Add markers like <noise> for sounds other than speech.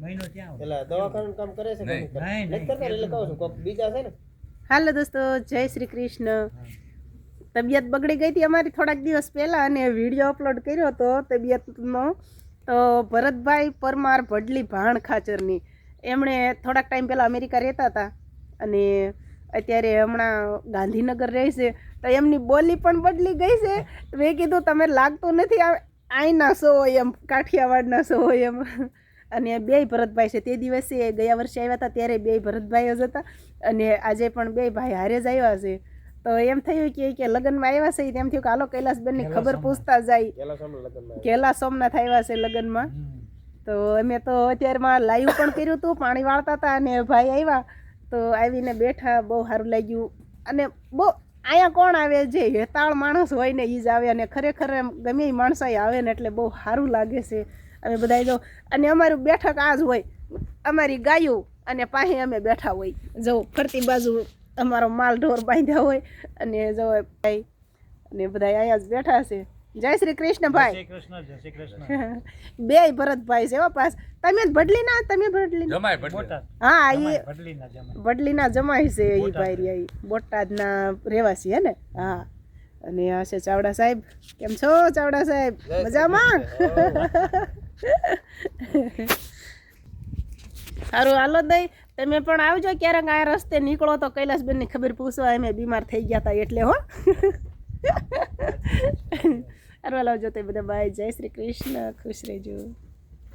મહિનો ત્યાં એટલે દવાખાનું કામ કરે છે નહીં. કરતા? નહીં, નથી કરતા એટલે કહું છું કોક બીજા છે ને? હાલો દોસ્તો જય શ્રી કૃષ્ણ. તબિયત બગડી ગઈ હતી અમારી થોડાક દિવસ પહેલાં અને વીડિયો અપલોડ કર્યો હતો તબિયતનો. તો ભરતભાઈ પરમાર ભડલી ભાણ ખાચરની. એમણે થોડાક ટાઈમ પહેલાં અમેરિકા રહેતા હતા અને અત્યારે હમણાં ગાંધીનગર રહે છે. તો એમની બોલી પણ બદલી ગઈ છે. મેં કીધું તમે લાગતું નથી આ આઈના સો હોય એમ કાઠિયાવાડના સો હોય એમ. અને બેય ભરતભાઈ છે. તે દિવસે ગયા વર્ષે આવ્યા હતા ત્યારે બેય ભરતભાઈ જ હતા. અને આજે પણ બે ભાઈ હારે જ આવ્યા છે. તો એમ થયું કે કે લગ્નમાં આવ્યા છે તેમ થયું કે હાલો કૈલાસબેનની ખબર પૂછતા જાય. કેલા સોમનાથ આવ્યા. છે લગ્નમાં. તો અમે તો અત્યારમાં લાઈવ પણ કર્યું હતું પાણી વાળતા હતા અને ભાઈ આવ્યા. તો આવીને બેઠા બહુ સારું લાગ્યું. અને બહુ અહીંયા કોણ આવે? જે હેતાળ માણસ હોય ને એ જ આવે. અને ખરેખર ગમે એ માણસો આવે ને એટલે બહુ સારું લાગે છે. અમે બધા જો અને અમારું બેઠક આ જ હોય અમારી ગાયું અને પાસે અમે બેઠા હોય. જો ફરતી બાજુ અમારો માલ ઢોર બાંધ્યા હોય અને જો ભાઈ અને બધા અહીંયા જ બેઠા છે. જય શ્રી કૃષ્ણ જય ભાઈ શ્રી કૃષ્ણ જય શ્રી કૃષ્ણ. <laughs> બે ભરતભાઈ છે હો પાસ. તમે જ ભડલી ના તમે ભડલી ના? બોટાદ. હા એ ભડલીના જમાય. જમાય છે એ ભાઈ રહ્યા ઈ. બોટાદના રહેવાસી હે ને? હા. અને આ છે ચાવડા સાહેબ. કેમ છો ચાવડા સાહેબ? જય <laughs> મજામાં સારું હાલો દઈ. તમે પણ આવજો ક્યારેક આ રસ્તે નીકળો તો કૈલાસબેનની ખબર પૂછવા અમે બીમાર થઈ ગયા હતા એટલે હો. <laughs> સારું હાલો, આવજો તે બધા. બાય. જય શ્રી કૃષ્ણ. ખુશ રહેજો.